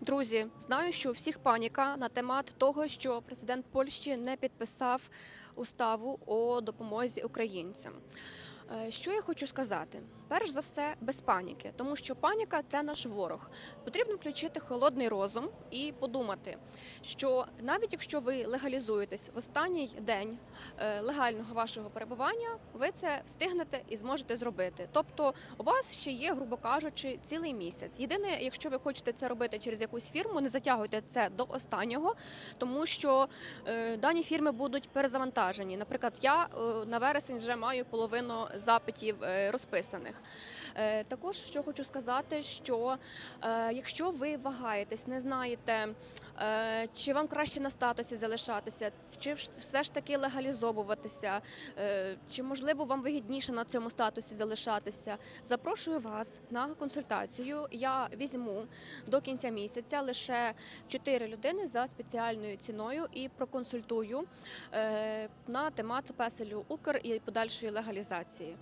Друзі, знаю, що у всіх паніка на темат того, що президент Польщі не підписав уставу о допомозі українцям. Е, Що я хочу сказати? Перш за все, без паніки, тому що паніка це наш ворог. Потрібно включити холодний розум і подумати, що навіть якщо ви легалізуєтесь в останній день е, легального вашого перебування, ви це встигнете і зможете зробити. Тобто, у вас ще є, грубо кажучи, цілий місяць. Єдине, якщо ви хочете це робити через якусь фірму, не затягуйте це до останнього, тому що е, дані фірми будуть перезавантажені. Наприклад, я на вересень вже маю половину запитів е, розписаних. Е, також що хочу сказати, що е, якщо ви вагаєтесь, не знаєте, чи вам краще на статусі залишатися, чи все ж таки легалізовуватися, чи можливо вам вигідніше на цьому статусі залишатися, запрошую вас на консультацію. Я візьму до кінця місяця лише 4 людини за спеціальною ціною і проконсультую на темат песелю Укр і подальшої легалізації. you.